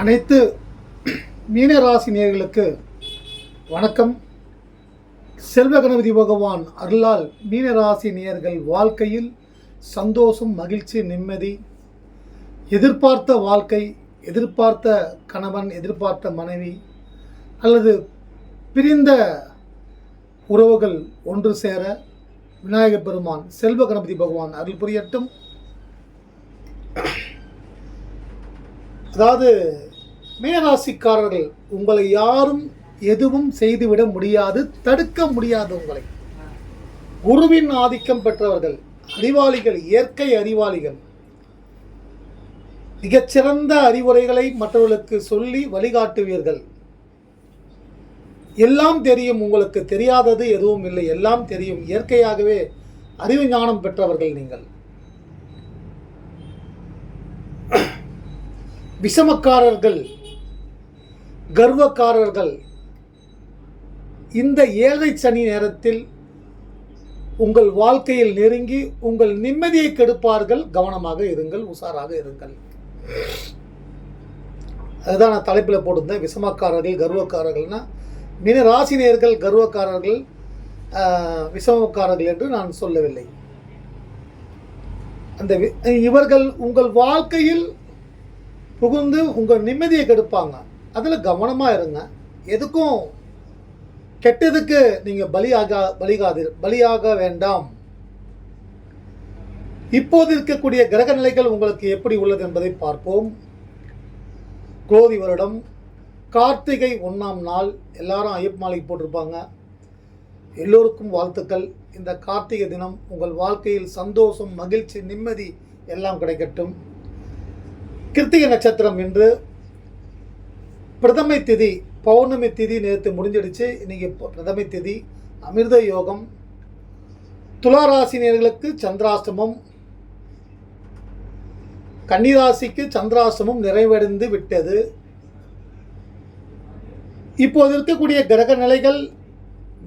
அனைத்து மீனராசி நேயர்களுக்கு வணக்கம். செல்வ கணபதி பகவான் அருளால் மீனராசி நேயர்கள் வாழ்க்கையில் சந்தோஷம் மகிழ்ச்சி நிம்மதி எதிர்பார்த்த வாழ்க்கை எதிர்பார்த்த கணவன் எதிர்பார்த்த மனைவி அல்லது பிரிந்த உறவுகள் ஒன்று சேர விநாயகப் பெருமான் செல்வ கணபதி பகவான் அருள் புரியட்டும். அதாவது மீனராசிக்காரர்கள் உங்களை யாரும் எதுவும் செய்துவிட முடியாது தடுக்க முடியாது உங்களை. குருவின் ஆதிக்கம் பெற்றவர்கள் அறிவாளிகள் இயற்கை அறிவாளிகள். மிகச்சிறந்த அறிவுரைகளை மற்றவர்களுக்கு சொல்லி வழிகாட்டுவீர்கள். எல்லாம் தெரியும் உங்களுக்கு தெரியாதது எதுவும் இல்லை. எல்லாம் தெரியும். இயற்கையாகவே அறிவு ஞானம் பெற்றவர்கள் நீங்கள். விஷமக்காரர்கள் கர்வக்காரர்கள் இந்த ஏழை சனி நேரத்தில் உங்கள் வாழ்க்கையில் நெருங்கி உங்கள் நிம்மதியை கெடுப்பார்கள். கவனமாக இருங்கள் உஷாராக இருங்கள். அதுதான் நான் தலைப்பில் போட்டிருந்தேன். விஷமக்காரர்கள் கர்வக்காரர்கள்னா மின ராசினியர்கள் கர்வக்காரர்கள் விஷமக்காரர்கள் என்று நான் சொல்லவில்லை. அந்த வி- இவர்கள் உங்கள் வாழ்க்கையில் புகுந்து உங்கள் நிம்மதியை கெடுப்பாங்க. அதில் கவனமாக இருங்க. எதுக்கும் கெட்டதுக்கு நீங்கள் பலியாக பலிகாது பலியாக வேண்டாம். இப்போது இருக்கக்கூடிய கிரக நிலைகள் உங்களுக்கு எப்படி உள்ளது என்பதை பார்ப்போம். குரோதி வருடம். கார்த்திகை ஒன்றாம் நாள். எல்லாரும் ஐயப் மாலைக்கு போட்டிருப்பாங்க. எல்லோருக்கும் வாழ்த்துக்கள். இந்த கார்த்திகை தினம் உங்கள் வாழ்க்கையில் சந்தோஷம் மகிழ்ச்சி நிம்மதி எல்லாம் கிடைக்கட்டும். கிருத்திகை நட்சத்திரம் இன்று பிரதமை திதி பௌர்ணமி திதி நேற்று முடிஞ்சிடுச்சு. இன்னைக்கு பிரதமை திதி அமிர்த யோகம் துளாராசினியர்களுக்கு சந்திராஷ்டமம் கன்னிராசிக்கு சந்திராசிரமம் நிறைவடைந்து விட்டது. இப்போது இருக்கக்கூடிய கிரக நிலைகள்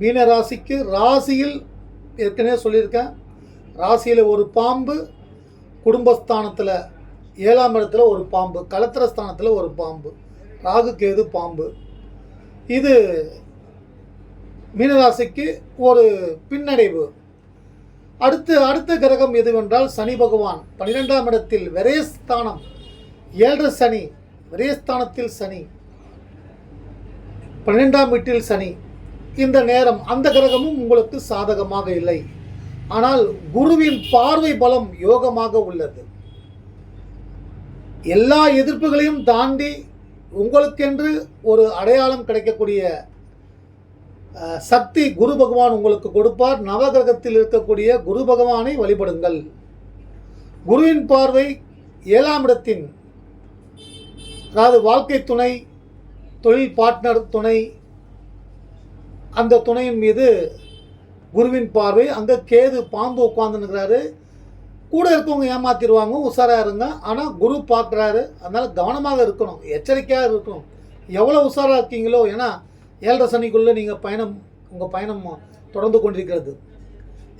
மீன ராசிக்கு ராசியில் ஏற்கனவே சொல்லியிருக்கேன். ராசியில் ஒரு பாம்பு குடும்பஸ்தானத்தில் ஏழாம் இடத்துல ஒரு பாம்பு கலத்திரஸ்தானத்தில் ஒரு பாம்பு ராகு கேது பாம்பு. இது மீனராசிக்கு ஒரு பின்னடைவு. அடுத்து அடுத்த கிரகம் எதுவென்றால் சனி பகவான். பன்னிரெண்டாம் இடத்தில் விரயஸ்தானம். ஏழரை சனி விரயஸ்தானத்தில் சனி. பன்னிரெண்டாம் வீட்டில் சனி. இந்த நேரம் அந்த கிரகமும் உங்களுக்கு சாதகமாக இல்லை. ஆனால் குருவின் பார்வை பலம் யோகமாக உள்ளது. எல்லா எதிர்ப்புகளையும் தாண்டி உங்களுக்கென்று ஒரு அடையாளம் கிடைக்கக்கூடிய சக்தி குரு பகவான் உங்களுக்கு கொடுப்பார். நவகிரகத்தில் இருக்கக்கூடிய குரு பகவானை வழிபடுங்கள். குருவின் பார்வை ஏழாம் இடத்தின் அதாவது வாழ்க்கை துணை தொழில் பார்ட்னர் துணை அந்த துணையின் மீது குருவின் பார்வை அங்கே கேது பாம்பு உட்காந்துருக்கிறாரு கூட இருக்கவங்க ஏமாத்திடுவாங்க உஷாராக இருங்க. ஆனால் குரு பார்க்குறாரு. அதனால் கவனமாக இருக்கணும். எச்சரிக்கையாக இருக்கணும். எவ்வளோ உஷாராக இருக்கீங்களோ ஏன்னா ஏழரை சனிக்குள்ளே நீங்கள் பயணம் உங்கள் பயணம் தொடர்ந்து கொண்டிருக்கிறது.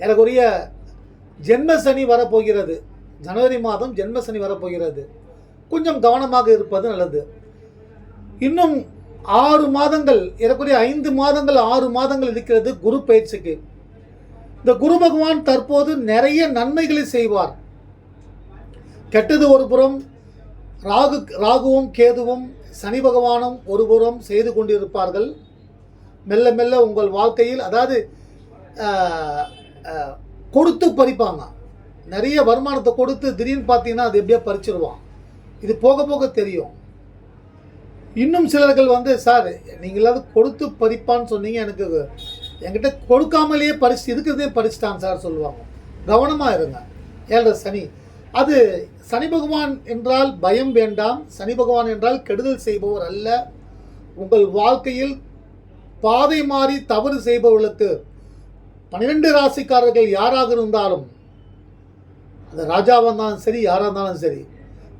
ஏறக்குறைய ஜென்ம சனி வரப்போகிறது. ஜனவரி மாதம் ஜென்ம சனி வரப்போகிறது. கொஞ்சம் கவனமாக இருப்பது நல்லது. இன்னும் ஆறு மாதங்கள் ஏறக்குறைய ஐந்து மாதங்கள் ஆறு மாதங்கள் இருக்கிறது குரு பயிற்சிக்கு. இந்த குரு பகவான் தற்போது நிறைய நன்மைகளை செய்வார். கெட்டது ஒரு புறம் ராகு ராகுவும் கேதுவும் சனி பகவானும் ஒரு புறம் செய்து கொண்டிருப்பார்கள். மெல்ல மெல்ல உங்கள் வாழ்க்கையில் அதாவது கொடுத்து பறிப்பாங்க. நிறைய வருமானத்தை கொடுத்து திடீர்னு பார்த்தீங்கன்னா அது எப்படியோ பறிச்சிருவான் இது போக போக தெரியும். இன்னும் சிலர்கள் வந்து சார் நீங்களாவது கொடுத்து பறிப்பான்னு சொன்னீங்க எனக்கு என்கிட்ட கொடுக்காமலேயே பறிச்சு இருக்கிறதே பறிச்சிட்டான் சார் சொல்லுவாங்க. கவனமாக இருங்க. ஏழரை சனி. அது சனி பகவான் என்றால் பயம் வேண்டாம். சனி பகவான் என்றால் கெடுதல் செய்பவர் அல்ல. உங்கள் வாழ்க்கையில் பாதை மாறி தவறு செய்பவர்களுக்கு பன்னிரெண்டு ராசிக்காரர்கள் யாராக இருந்தாலும் அது ராஜாவாக இருந்தாலும் சரி யாராக இருந்தாலும் சரி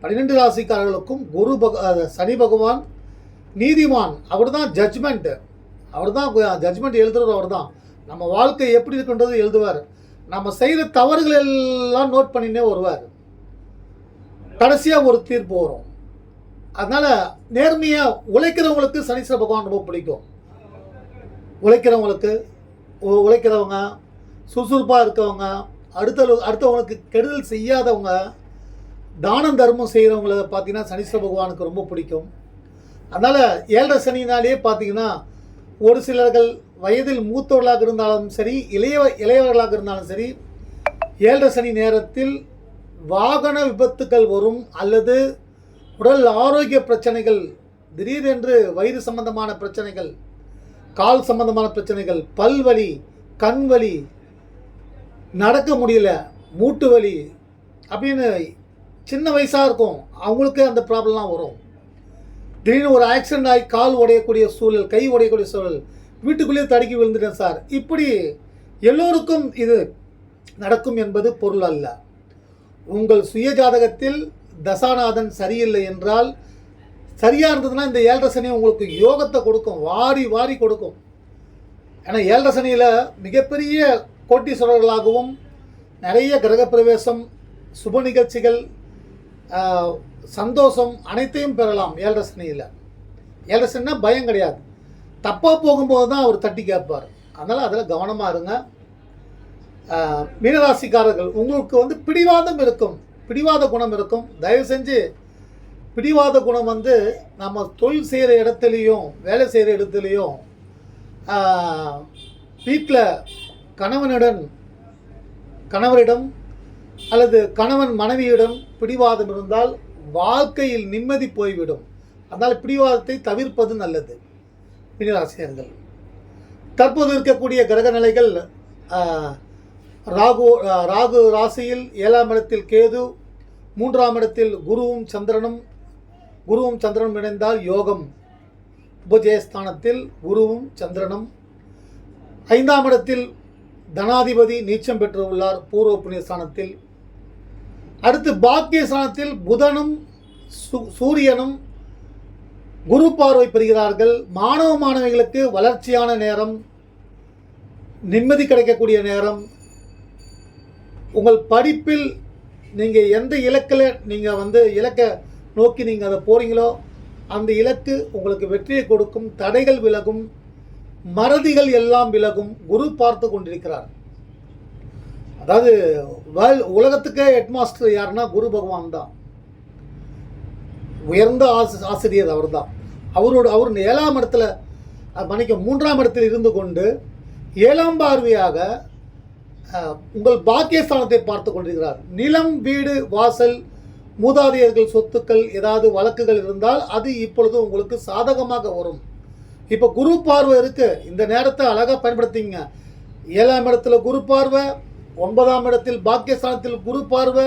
பன்னிரெண்டு ராசிக்காரர்களுக்கும் குரு பக சனி பகவான் நீதிமான். அவர் தான் ஜட்ஜ்மெண்ட்டு அவர் தான் ஜட்ஜ்மெண்ட் எழுதுறது அவர் தான் நம்ம வாழ்க்கை எப்படி இருக்குன்றது எழுதுவார். நம்ம செய்கிற தவறுகள் எல்லாம் நோட் பண்ணினே வருவார். கடைசியாக ஒரு தீர்ப்பு வரும். அதனால் நேர்மையாக உழைக்கிறவங்களுக்கு சனீஸ்வர பகவான் ரொம்ப பிடிக்கும். உழைக்கிறவங்களுக்கு உழைக்கிறவங்க சுறுசுறுப்பாக இருக்கவங்க அடுத்த அடுத்தவங்களுக்கு கெடுதல் செய்யாதவங்க தானம் தர்மம் செய்கிறவங்கள பார்த்தீங்கன்னா சனீஸ்வர பகவானுக்கு ரொம்ப பிடிக்கும். அதனால் ஏழரை சனினாலே பார்த்தீங்கன்னா ஒரு சிலர்கள் வயதில் மூத்தவர்களாக இருந்தாலும் சரி இளைய இளையவர்களாக இருந்தாலும் சரி ஏழரை சனி நேரத்தில் வாகன விபத்துக்கள் வரும் அல்லது உடல் ஆரோக்கிய பிரச்சனைகள் திடீரென்று வயிறு சம்பந்தமான பிரச்சனைகள் கால் சம்பந்தமான பிரச்சனைகள் பல்வலி கண் வலி நடக்க முடியல மூட்டு வலி அப்படின்னு சின்ன வயசாக இருக்கும். அவங்களுக்கு அந்த ப்ராப்ளம்லாம் வரும். திடீர்னு ஒரு ஆக்சிடென்ட் ஆகி கால் உடையக்கூடிய சூழல் கை உடையக்கூடிய சூழல் வீட்டுக்குள்ளேயே தடுக்கி விழுந்துட்டேன் சார். இப்படி எல்லோருக்கும் இது நடக்கும் என்பது பொருள் அல்ல. உங்கள் சுய ஜாதகத்தில் தசாநாதன் சரியில்லை என்றால் சரியாக இருந்ததுன்னா இந்த ஏழரை சனி உங்களுக்கு யோகத்தை கொடுக்கும் வாரி வாரி கொடுக்கும். ஏன்னா ஏழரை சனியில் மிகப்பெரிய கோட்டீஸ்வரர்களாகவும் நிறைய கிரகப்பிரவேசம் சுப நிகழ்ச்சிகள் சந்தோஷம் அனைத்தையும் பெறலாம் ஏழரசனியில் சனியில். பயம் கிடையாது. தப்பாக போகும்போது தான் அவர் தட்டி கேட்பார். அதனால் அதில் கவனமாக இருங்க. மீனராசிக்காரர்கள் உங்களுக்கு வந்து பிடிவாதம் இருக்கும். பிடிவாத குணம் இருக்கும். தயவு செஞ்சு பிடிவாத குணம் வந்து நம்ம தொழில் செய்கிற இடத்துலையும் வேலை செய்கிற இடத்துலையும் வீட்டில் கணவனுடன் கணவரிடம் அல்லது கணவன் மனைவியிடம் பிடிவாதம் இருந்தால் வாழ்க்கையில் நிம்மதி போய்விடும். அதனால் பிடிவாதத்தை தவிர்ப்பது நல்லது. மீனராசியர்கள் தற்போது இருக்கக்கூடிய கிரக நிலைகள் ராகு ராகு ராசியில் ஏழாம் இடத்தில் கேது மூன்றாம் இடத்தில் குருவும் சந்திரனும் குருவும் சந்திரனும் இணைந்தால் யோகம். உபஜயஸ்தானத்தில் குருவும் சந்திரனும் ஐந்தாம் இடத்தில் தனாதிபதி நீச்சம் பெற்று உள்ளார் பூர்வ புண்ணியஸ்தானத்தில் அடுத்து பாக்கிய ஸ்தானத்தில் புதனும் சு- சூரியனும் குரு பார்வை பெறுகிறார்கள். மாணவ மாணவிகளுக்கு வளர்ச்சியான நேரம் நிம்மதி கிடைக்கக்கூடிய நேரம். உங்கள் படிப்பில் நீங்கள் எந்த இலக்கில் நீங்கள் வந்து இலக்கை நோக்கி நீங்கள் அதை போகிறீங்களோ அந்த இலக்கு உங்களுக்கு வெற்றியை கொடுக்கும். தடைகள் விலகும். மறதிகள் எல்லாம் விலகும். குரு பார்த்து கொண்டிருக்கிறார். அதாவது வேல் உலகத்துக்கே ஹெட்மாஸ்டர் யாருன்னா குரு பகவான் தான். உயர்ந்த ஆசி ஆசிரியர் அவர் தான். அவரோட அவர் ஏழாம் இடத்துல மன்னிக்க மூன்றாம் இடத்தில் இருந்து கொண்டு ஏழாம் பார்வையாக உங்கள் பாக்கியஸ்தானத்தை பார்த்து கொண்டிருக்கிறார். நிலம் வீடு வாசல் மூதாதையர்கள் சொத்துக்கள் ஏதாவது வழக்குகள் இருந்தால் அது இப்பொழுது உங்களுக்கு சாதகமாக வரும். இப்போ குரு பார்வை இருக்குது இந்த நேரத்தை அழகாக பயன்படுத்திங்க. ஏழாம் இடத்துல குரு பார்வை ஒன்பதாம் இடத்தில் பாக்கியஸ்தானத்தில் குரு பார்வை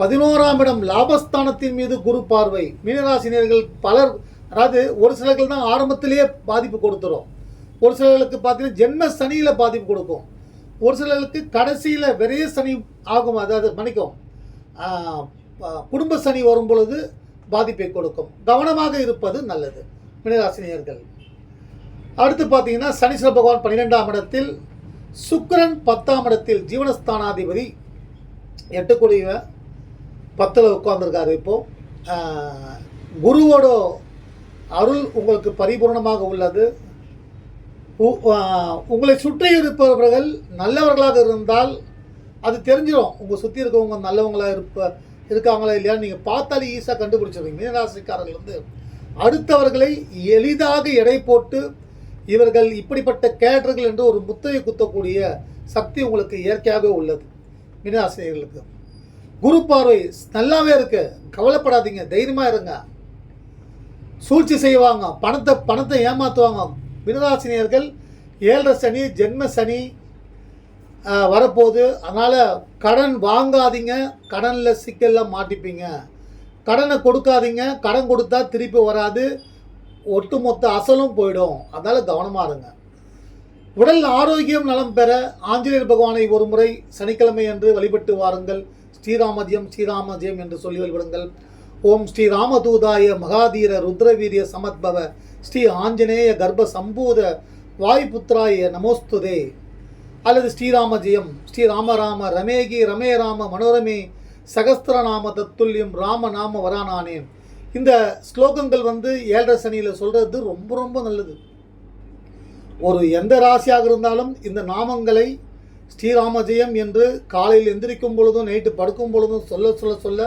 பதினோராம் இடம் லாபஸ்தானத்தின் மீது குரு பார்வை. மீனராசினியர்கள் பலர் அதாவது ஒரு சிலர்கள் தான் ஆரம்பத்திலேயே பாதிப்பு கொடுத்துரும். ஒரு சிலர்களுக்கு பார்த்தீங்கன்னா ஜென்ம சனியில் பாதிப்பு கொடுக்கும். ஒரு சிலருக்கு கடைசியில் விரைய சனி ஆகும் அதாவது மன்னிக்கும் குடும்ப சனி வரும் பொழுது பாதிப்பை கொடுக்கும். கவனமாக இருப்பது நல்லது மீனராசினியர்கள். அடுத்து பார்த்தீங்கன்னா சனீஸ்வர பகவான் பன்னிரெண்டாம் இடத்தில் சுக்கரன் பத்தாம் இடத்தில் ஜீவனஸ்தானாதிபதி. எட்டுக்குடிய பத்தில் உட்கார்ந்துருக்காரு இப்போது குருவோட அருள் உங்களுக்கு பரிபூர்ணமாக உள்ளது. உ- உங்களை சுற்றி இருப்பவர்கள் நல்லவர்களாக இருந்தால் அது தெரிஞ்சிடும் உங்கள் சுற்றி இருக்கவங்க நல்லவங்களாக இருப்ப இருக்காங்களா இல்லையான்னு நீங்கள் பார்த்தாலே ஈஸியாக கண்டுபிடிச்சிருவீங்க மீனராசிக்காரர்கள் வந்து அடுத்தவர்களை எளிதாக எடை போட்டு இவர்கள் இப்படிப்பட்ட கேரக்டர்கள் என்று ஒரு முத்தையை குத்தக்கூடிய சக்தி உங்களுக்கு இயற்கையாகவே உள்ளது. மீனராசிரியர்களுக்கு குரு பார்வை நல்லாவே இருக்கு. கவலைப்படாதீங்க தைரியமாக இருங்க. சூழ்ச்சி செய்வாங்க பணத்தை பணத்தை ஏமாற்றுவாங்க மினராசினியர்கள் ஏழரை சனி ஜென்ம சனி வரப்போகுது. அதனால் கடன் வாங்காதீங்க கடனில் சிக்கலில் மாட்டிப்பீங்க. கடனை கொடுக்காதீங்க கடன் கொடுத்தா திருப்பி வராது. ஒட்டுமொத்த அசலும் போயிடும். அதனால் கவனமாக இருங்க. உடல் ஆரோக்கியம் நலம் பெற ஆஞ்சநேயர் பகவானை ஒரு முறை சனிக்கிழமை என்று வழிபட்டு வாருங்கள். ஸ்ரீராமஜியம் ஸ்ரீராமஜியம் என்று சொல்லி வழிபடுங்கள். ஓம் ஸ்ரீ ராமதூதாய மகாதீர ருத்ரவீரிய சமத்பவ ஸ்ரீ ஆஞ்சநேய கர்ப்ப சம்பூத வாய்புத்ராய நமோஸ்துதே. அல்லது ஸ்ரீராமஜெயம் ஸ்ரீ ராமராம ரமேகி ரமே ராம மனோரமே சகஸ்திரநாம தத்துல்யம் ராம நாம இந்த ஸ்லோகங்கள் வந்து ஏழரை சனியில் சொல்கிறது ரொம்ப ரொம்ப நல்லது. ஒரு எந்த ராசியாக இருந்தாலும் இந்த நாமங்களை ஸ்ரீராமஜெயம் என்று காலையில் எந்திரிக்கும் பொழுதும் நைட்டு படுக்கும் பொழுதும் சொல்ல சொல்ல சொல்ல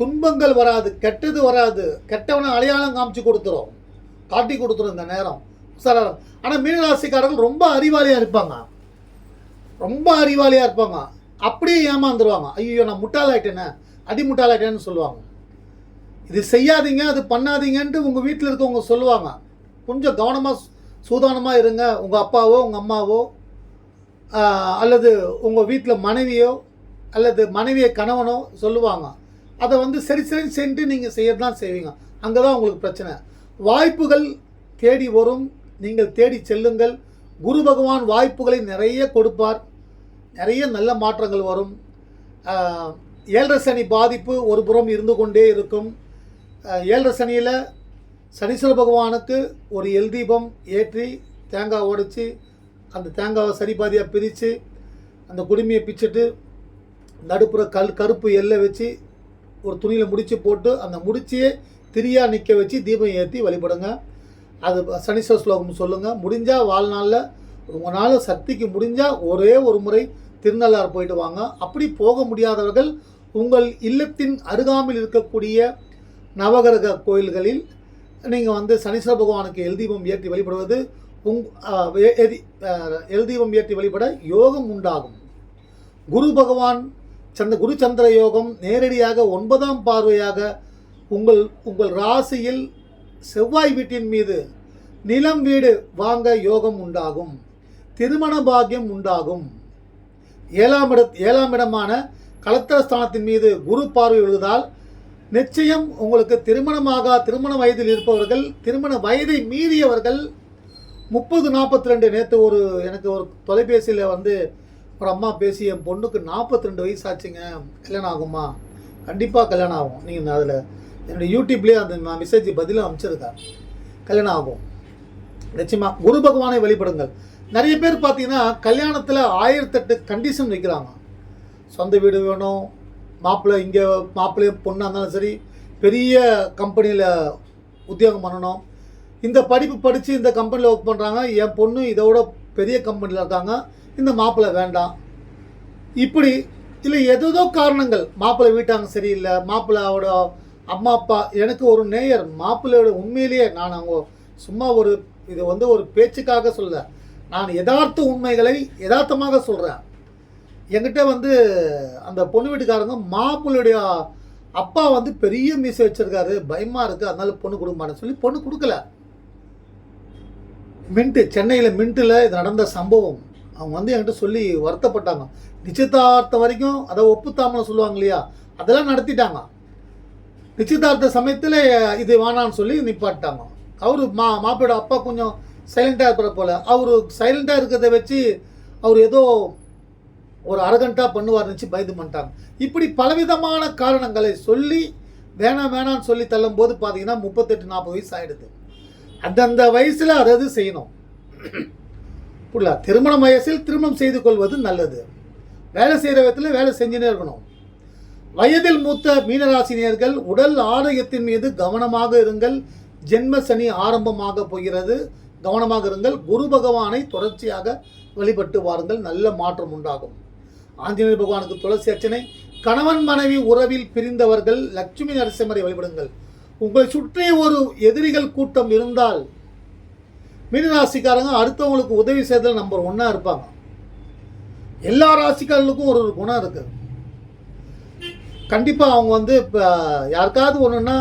துன்பங்கள் வராது கெட்டது வராது. கெட்டவனை அடையாளம் காமிச்சு கொடுத்துரும். காட்டி கொடுத்துரும் இந்த நேரம். சார் ஆனால் மீனராசிக்காரர்கள் ரொம்ப அறிவாளியாக இருப்பாங்க. ரொம்ப அறிவாளியாக இருப்பாங்க. அப்படியே ஏமாந்துருவாங்க. ஐயோ நான் முட்டாளாயிட்டேனே. அடி முட்டாளாயிட்டேன்னு சொல்லுவாங்க. இது செய்யாதீங்க அது பண்ணாதீங்கன்ட்டு உங்கள் வீட்டில் இருக்கவங்க சொல்லுவாங்க. கொஞ்சம் கவனமாக சூதானமாக இருங்க. உங்கள் அப்பாவோ உங்கள் அம்மாவோ அல்லது உங்கள் வீட்டில் மனைவியோ அல்லது மனைவியை கணவனோ சொல்லுவாங்க. அதை வந்து சரி சரி சென்று நீங்கள் செய்யறது தான் செய்வீங்க. அங்கே தான் உங்களுக்கு பிரச்சனை. வாய்ப்புகள் தேடி வரும். நீங்கள் தேடி செல்லுங்கள். குரு பகவான் வாய்ப்புகளை நிறைய கொடுப்பார். நிறைய நல்ல மாற்றங்கள் வரும். ஆஹ், ஏழரை சனி பாதிப்பு ஒரு புறம் இருந்து கொண்டே இருக்கும். ஏழரை சனியில் சனீஸ்வர பகவானுக்கு ஒரு எல் தீபம் ஏற்றி தேங்காய் உடைச்சி அந்த தேங்காவை சரி பாதியாக பிரித்து அந்த குடுமையை பிச்சுட்டு நடுப்புற கல் கருப்பு எல்லை வச்சு ஒரு துணியில் முடித்து போட்டு அந்த முடிச்சியே திரியாக நிற்க வச்சு தீபம் ஏற்றி வழிபடுங்க. அது சனீஸ்வர ஸ்லோகம் சொல்லுங்கள் முடிஞ்சால் வாழ்நாளில் உங்களால் சக்திக்கு முடிஞ்சால் ஒரே ஒரு முறை திருநள்ளார் போயிட்டு வாங்க. அப்படி போக முடியாதவர்கள் உங்கள் இல்லத்தின் அருகாமையில் இருக்கக்கூடிய நவகிரக கோயில்களில் நீங்கள் வந்து சனீஸ்வர பகவானுக்கு எல்தீபம் ஏற்றி வழிபடுவது உங் எல்தீபம் எதி- ஏற்றி வழிபட யோகம் உண்டாகும். குரு பகவான் சந்த குரு சந்திர யோகம் நேரடியாக ஒன்பதாம் பார்வையாக உங்கள் உங்கள் ராசியில் செவ்வாய் வீட்டின் மீது நிலம் வீடு வாங்க யோகம் உண்டாகும். திருமண பாக்கியம் உண்டாகும். ஏழாம் இட ஏழாம் இடமான கலத்திரஸ்தானத்தின் மீது குரு பார்வை விழுதால் நிச்சயம் உங்களுக்கு திருமணமாக திருமண வயதில் இருப்பவர்கள் திருமண வயதை மீறியவர்கள் முப்பது நாற்பத்தி ரெண்டு நேற்று ஒரு எனக்கு ஒரு தொலைபேசியில் வந்து ஒரு அம்மா பேசி என் பொண்ணுக்கு நாற்பத்தி ரெண்டு வயசு ஆச்சுங்க கல்யாணம் ஆகுமா? கண்டிப்பாக கல்யாணம் ஆகும். நீங்கள் அதில் என்னுடைய யூடியூப்லேயே அந்த நான் மெசேஜ் பதிலும் அனுப்பிச்சிருக்கேன் கல்யாணம் ஆகும். நிச்சயமாக குரு பகவானை வழிபடுங்கள். நிறைய பேர் பார்த்தீங்கன்னா கல்யாணத்தில் ஆயிரத்தெட்டு கண்டிஷன் வைக்கிறாங்க. சொந்த வீடு வேணும் மாப்பிள்ளை இங்கே மாப்பிள்ளையும் பொண்ணாக இருந்தாலும் சரி பெரிய கம்பெனியில் உத்தியோகம் பண்ணணும். இந்த படிப்பு படித்து இந்த கம்பெனியில் ஒர்க் பண்ணுறாங்க என் பொண்ணு இதோட பெரிய கம்பெனியில் இருக்காங்க. இந்த மாப்பிள்ளை வேண்டாம். இப்படி இல்லை ஏதேதோ காரணங்கள். மாப்பிள்ளை வீட்டாங்க சரியில்லை. மாப்பிள்ளையோட அம்மா அப்பா எனக்கு ஒரு நேயர். மாப்பிள்ளையோட உண்மையிலேயே நான் அவங்க சும்மா ஒரு இது வந்து ஒரு பேச்சுக்காக சொல்ல. நான் யதார்த்த உண்மைகளை யதார்த்தமாக சொல்கிறேன் என்கிட்ட வந்து அந்த பொண்ணு வீட்டுக்காரங்க மாப்பிள்ளையுடைய அப்பா வந்து பெரிய மீசை வச்சிருக்காரு. பயமாக இருக்குது அதனால பொண்ணு கொடுக்க மாட்டேன்னு சொல்லி பொண்ணு கொடுக்கல. மின்ட்டு சென்னையில் மின்ட்டில் இது நடந்த சம்பவம். அவங்க வந்து என்கிட்ட சொல்லி வருத்தப்பட்டாங்க. நிச்சயதார்த்தம் வரைக்கும் அதை ஒப்புத்தாமல் சொல்லுவாங்க இல்லையா? அதெல்லாம் நடத்திட்டாங்க. நிச்சயதார்த்த சமயத்தில் இது வேணான்னு சொல்லி நிப்பாட்டாங்க அவர் மா மாப்பிளோட அப்பா கொஞ்சம் சைலண்ட்டாக இருக்கிற போல். அவர் சைலண்ட்டாக இருக்கிறத வச்சு அவர் ஏதோ ஒரு அரகண்டாக பண்ணுவார் நினச்சி பயந்து பண்ணிட்டாங்க. இப்படி பலவிதமான காரணங்களை சொல்லி வேணாம் வேணாம்னு சொல்லி தள்ளும்போது பார்த்தீங்கன்னா முப்பத்தெட்டு நாற்பது வயசு ஆகிடுது அந்தந்த வயசில் அதாவது செய்யணும்? புரியல. திருமண வயசில் திருமணம் செய்து கொள்வது நல்லது. வேலை செய்கிற விதத்தில் வேலை செஞ்சுனே இருக்கணும். வயதில் மூத்த மீனராசினியர்கள் உடல் ஆரோக்கியத்தின் மீது கவனமாக இருங்கள். ஜென்ம சனி ஆரம்பமாக போகிறது. கவனமாக இருங்கள். குரு பகவானை தொடர்ச்சியாக வழிபட்டு வாருங்கள். நல்ல மாற்றம் உண்டாகும். ஆஞ்சநேயர் பகவானுக்கு துளசி அர்ச்சனை. கணவன் மனைவி உறவில் பிரிந்தவர்கள் லட்சுமி நரசிம்மரை வழிபடுங்கள். உங்களை சுற்றி ஒரு எதிரிகள் கூட்டம் இருந்தால் மீனராசிக்காரங்க அடுத்தவங்களுக்கு உதவி செய்தல் நம்பர் ஒன்றா இருப்பாங்க. எல்லா ராசிக்காரர்களுக்கும் ஒரு ஒரு குணம் இருக்குது கண்டிப்பாக அவங்க வந்து இப்போ யாருக்காவது ஒன்றுன்னா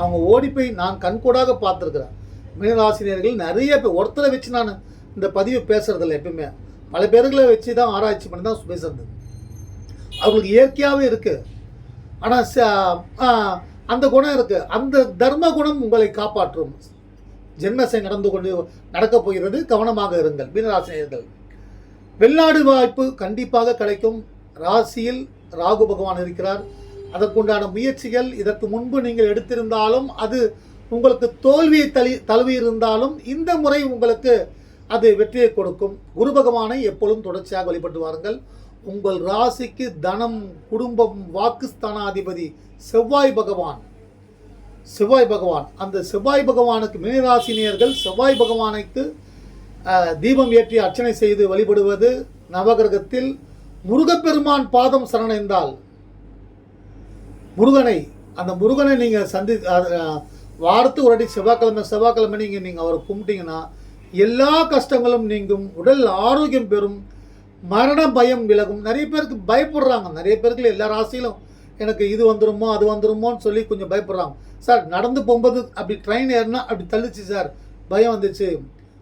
அவங்க ஓடி போய் நான் கண்கூடாக பார்த்துருக்குறேன். மீனராசினியர்கள் நிறைய பேர் ஒருத்தரை வச்சு நான் இந்த பதிவு பேசுறதில்ல எப்பயுமே. பல பேர்களை வச்சு தான் ஆராய்ச்சி பண்ணி தான் பேசுறது. அவங்களுக்கு இயற்கையாகவே இருக்குது ஆனால் அந்த குணம் இருக்குது அந்த தர்ம குணம் உங்களை காப்பாற்றும். ஜென்மசை நடந்து கொண்டு நடக்கப் போகிறது. கவனமாக இருங்கள் மீனராசினியர்கள். வெளிநாடு வாய்ப்பு கண்டிப்பாக கிடைக்கும். ராசியில் ராகு பகவான் இருக்கிறார். அதற்குண்டான முயற்சிகள் இதற்கு முன்பு நீங்கள் எடுத்திருந்தாலும் அது உங்களுக்கு தோல்வியை தளி தழுவி இருந்தாலும் இந்த முறை உங்களுக்கு அது வெற்றியை கொடுக்கும். குரு பகவானை எப்பொழுதும் தொடர்ச்சியாக வழிபட்டு வாருங்கள். உங்கள் ராசிக்கு தனம் குடும்பம் வாக்குஸ்தானாதிபதி செவ்வாய் பகவான். செவ்வாய் பகவான். அந்த செவ்வாய் பகவானுக்கு மீனராசினியர்கள் செவ்வாய் பகவானுக்கு தீபம் ஏற்றி அர்ச்சனை செய்து வழிபடுவது நவகிரகத்தில் முருகப்பெருமான் பாதம் சரணடைந்தால் முருகனை அந்த முருகனை நீங்கள் சந்தி வாரத்து வாரத்துக்கு ஒரு வாட்டி செவ்வாய்க்கிழமை செவ்வாய்க்கிழமை நீங்கள் நீங்கள் அவரை கும்பிட்டீங்கன்னா எல்லா கஷ்டங்களும் நீங்கும். உடல் ஆரோக்கியம் பெறும். மரண பயம் விலகும். நிறைய பேருக்கு பயப்படுறாங்க. நிறைய பேருக்கு எல்லா ராசியிலும் எனக்கு இது வந்துருமோ அது வந்துருமோன்னு சொல்லி கொஞ்சம் பயப்படுறாங்க. சார் நடந்து போகும்போது அப்படி ட்ரெயின் ஏறினா அப்படி தள்ளிச்சு சார். பயம் வந்துச்சு.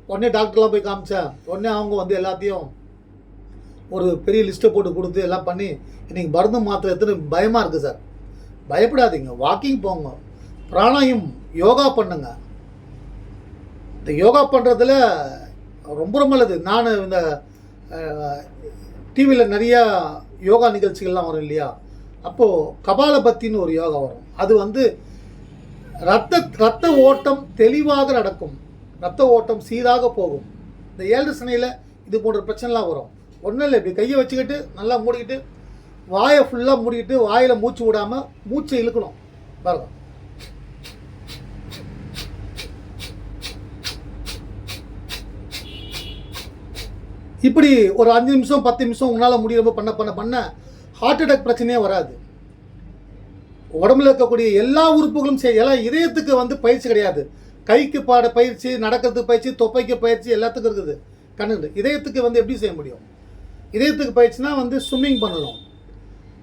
உடனே டாக்டர்லாம் போய் காமிச்சேன் உடனே அவங்க வந்து எல்லாத்தையும் ஒரு பெரிய லிஸ்ட்டை போட்டு கொடுத்து எல்லாம் பண்ணி இன்றைக்கி மருந்து மாத்திரை எத்தனை பயமாக இருக்குது சார். பயப்படாதீங்க. வாக்கிங் போங்க. பிராணாயம் யோகா பண்ணுங்க. இந்த யோகா பண்ணுறதுல ரொம்ப ரொம்ப நல்லது. நான் இந்த டிவியில் நிறையா யோகா நிகழ்ச்சிகள்லாம் வரும் இல்லையா? அப்போது கபாலபத்தின்னு ஒரு யோகா வரும். அது வந்து ரத்த ரத்த ஓட்டம் தெளிவாக நடக்கும். ரத்த ஓட்டம் சீராக போகும். இந்த ஏழு சனையில் இது போன்ற பிரச்சனைலாம் வரும். ஒன்றும் இல்லை இப்படி கையை வச்சுக்கிட்டு நல்லா மூடிக்கிட்டு வாயை ஃபுல்லாக மூடிக்கிட்டு வாயில் மூச்சு விடாமல் மூச்சை இழுக்கணும். பாருங்க. இப்படி ஒரு அஞ்சு நிமிஷம் பத்து நிமிஷம் உன்னால் முடியறப்ப பண்ண பண்ண பண்ண ஹார்ட் அட்டாக் பிரச்சனையே வராது. உடம்புல இருக்கக்கூடிய எல்லா உறுப்புகளும் சரி எல்லாம் இதயத்துக்கு வந்து பயிற்சி கிடையாது. கைக்கு பாட பயிற்சி நடக்கிறதுக்கு பயிற்சி தொப்பைக்கு பயிற்சி எல்லாத்துக்கும் இருக்குது. கண்ணுக்கு இதயத்துக்கு வந்து எப்படி செய்ய முடியும்? இதயத்துக்கு பயிற்சினா வந்து ஸ்விம்மிங் பண்ணணும்.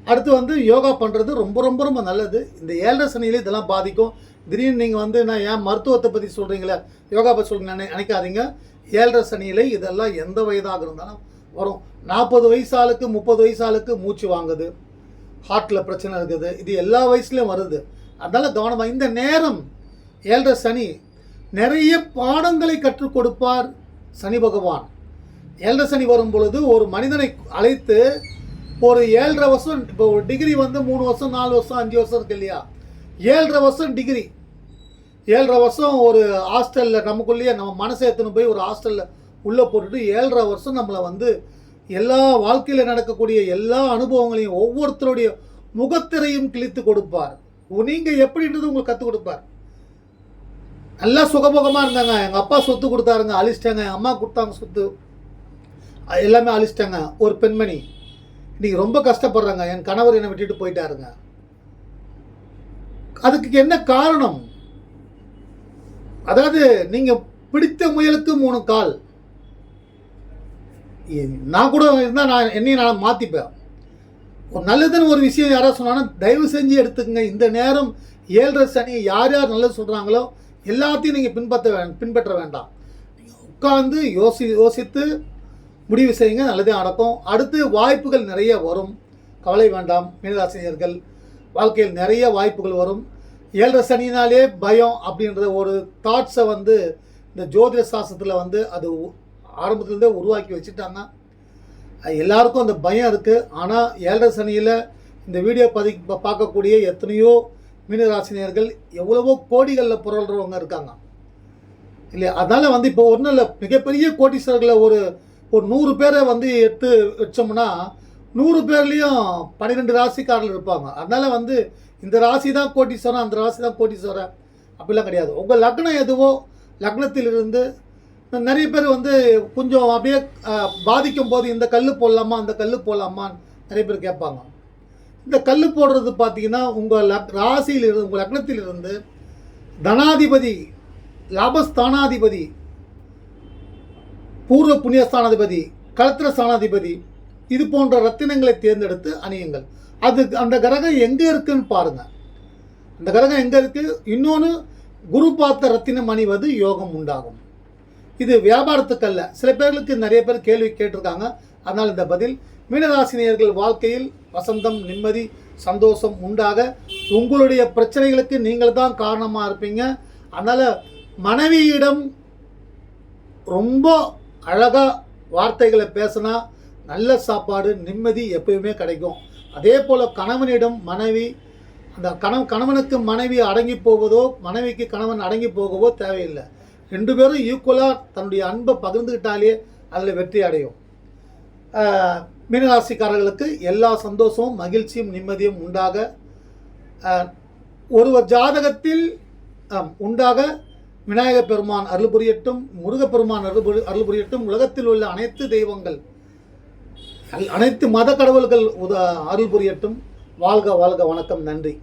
அடுத்து வந்து யோகா பண்ணுறது ரொம்ப ரொம்ப ரொம்ப நல்லது. இந்த ஏழரை சனியிலே இதெல்லாம் பாதிக்கும். திடீர்னு நீங்கள் வந்து நான் ஏன் மருத்துவத்தை பற்றி சொல்கிறீங்களே யோகா பற்றி சொல்கிறீங்க நினைக்காதீங்க. ஏழரை சனியில இதெல்லாம் எந்த வயதாக இருந்தாலும் வரும். நாற்பது வயசாளுக்கு முப்பது வயசாளுக்கு மூச்சு வாங்குது. ஹார்ட்டில் பிரச்சனை இருக்குது. இது எல்லா வயசுலையும் வருது. அதனால் கவனமாக இந்த நேரம் ஏழரை சனி நிறைய பாடங்களை கற்றுக் கொடுப்பார் சனி பகவான். ஏழரை சனி வரும் பொழுது ஒரு மனிதனை அழைத்து ஒரு ஏழரை வருஷம் இப்போ ஒரு டிகிரி வந்து மூணு வருஷம் நாலு வருஷம் அஞ்சு வருஷம் இருக்கு இல்லையா? ஏழரை வருஷம் டிகிரி ஏழரை வருஷம் ஒரு ஹாஸ்டலில் நமக்குள்ளேயே நம்ம மனசை எடுத்துன்னு போய் ஒரு ஹாஸ்டலில் உள்ளே போட்டுட்டு ஏழரை வருஷம் நம்மளை வந்து எல்லா வாழ்க்கையில் நடக்கக்கூடிய எல்லா அனுபவங்களையும் ஒவ்வொருத்தருடைய முகத்திரையும் கிழித்து கொடுப்பார். நீங்கள் எப்படின்றது உங்களுக்கு கற்றுக் கொடுப்பார். நல்லா சுகமுகமாக இருந்தாங்க. எங்கள் அப்பா சொத்து கொடுத்தாருங்க அழிச்சிட்டாங்க. எங்கள் அம்மா கொடுத்தாங்க சொத்து. எல்லாமே அழிச்சிட்டாங்க. ஒரு பெண்மணி. இன்றைக்கி ரொம்ப கஷ்டப்படுறாங்க. என் கணவர் என்னை விட்டுட்டு போயிட்டாருங்க. அதுக்கு என்ன காரணம்? அதாவது நீங்க பிடித்த முயலுக்கு மூணு கால். நான் கூட இருந்தால் நான் என்னையும் நான் மாற்றிப்பேன் ஒரு நல்லதுன்னு ஒரு விஷயம் யாராவது சொன்னாலும் தயவு செஞ்சு எடுத்துக்கங்க. இந்த நேரம் ஏழரை சனி யார் யார் நல்லது சொல்கிறாங்களோ எல்லாத்தையும் நீங்கள் பின்பற்ற வே பின்பற்ற வேண்டாம். நீங்கள் உட்கார்ந்து யோசி யோசித்து முடிவு செய்யுங்க. நல்லதே நடக்கும். அடுத்து வாய்ப்புகள் நிறைய வரும். கவலை வேண்டாம். மீனராசினியர்கள் வாழ்க்கையில் நிறைய வாய்ப்புகள் வரும். ஏழரை சனினாலே பயம் அப்படின்ற ஒரு தாட்ஸை வந்து இந்த ஜோதிட சாஸ்திரத்தில் வந்து அது ஆரம்பத்துலேருந்தே உருவாக்கி வச்சுட்டாங்க. எல்லாருக்கும் அந்த பயம் இருக்குது ஆனால் ஏழரை சனியில் இந்த வீடியோ பதி பார்க்கக்கூடிய எத்தனையோ மீனராசினியர்கள் எவ்வளவோ கோடிகளில் புரள்றவங்க இருக்காங்க. இல்லையா? அதனால் வந்து இப்போ ஒன்றும் இல்லை. மிகப்பெரிய கோட்டீஸ்வரர்களை ஒரு ஒரு நூறு பேரை வந்து எடுத்து வச்சோம்னா நூறு பேர்லேயும் பன்னிரெண்டு ராசிக்காரர்கள் இருப்பாங்க. அதனால் வந்து இந்த ராசி தான் கோட்டீஸ்வரன் அந்த ராசி தான் கோட்டீஸ்வரன். அப்படிலாம் கிடையாது. உங்கள் லக்னம் எதுவோ லக்னத்திலிருந்து நிறைய பேர் வந்து கொஞ்சம் அப்படியே பாதிக்கும் போது இந்த கல் போடலாமா அந்த கல் போடலாமான்னு நிறைய பேர் கேட்பாங்க. இந்த கல் போடுறது பார்த்தீங்கன்னா உங்கள் லக் ராசியிலிருந்து உங்கள் லக்னத்திலிருந்து தனாதிபதி லாபஸ்தானாதிபதி பூர்வ புண்ணியஸ்தானாதிபதி களத்திர ஸ்தானாதிபதி இது போன்ற ரத்தினங்களை தேர்ந்தெடுத்து அணியுங்கள். அது அந்த கிரகம் எங்கே இருக்குன்னு பாருங்கள் அந்த கிரகம் எங்கே இருக்குது இன்னொன்று குரு பார்த்த ரத்தினம் அணிவது யோகம் உண்டாகும். இது வியாபாரத்துக்கல்ல சில பேர்களுக்கு நிறைய பேர் கேள்வி கேட்டிருக்காங்க. அதனால் இந்த பதில் மீனராசினியர்கள் வாழ்க்கையில் வசந்தம் நிம்மதி சந்தோஷம் உண்டாக உங்களுடைய பிரச்சனைகளுக்கு நீங்கள் தான் காரணமாக இருப்பீங்க. அதனால் மனைவியிடம் ரொம்ப அழகாக வார்த்தைகளை பேசினா நல்ல சாப்பாடு நிம்மதி எப்பயுமே கிடைக்கும். அதே போல் கணவனிடம் மனைவி அந்த கணவன் கணவனுக்கு மனைவி அடங்கி போவதோ மனைவிக்கு கணவன் அடங்கி போகவோ தேவையில்லை. ரெண்டு பேரும் ஈக்குவலாக தன்னுடைய அன்பை பகிர்ந்துக்கிட்டாலே அதில் வெற்றி அடையும். மீனராசிக்காரர்களுக்கு எல்லா சந்தோஷமும் மகிழ்ச்சியும் நிம்மதியும் உண்டாக ஒருவர் ஜாதகத்தில் உண்டாக விநாயகப் பெருமான் அருள் புரியட்டும் முருகப்பெருமான் அருள் புரி- அருள் புரியட்டும். உலகத்தில் உள்ள அனைத்து தெய்வங்கள் அனைத்து மத கடவுள்கள் உத அருள் புரியட்டும். வாழ்க வாழ்க வணக்கம் நன்றி.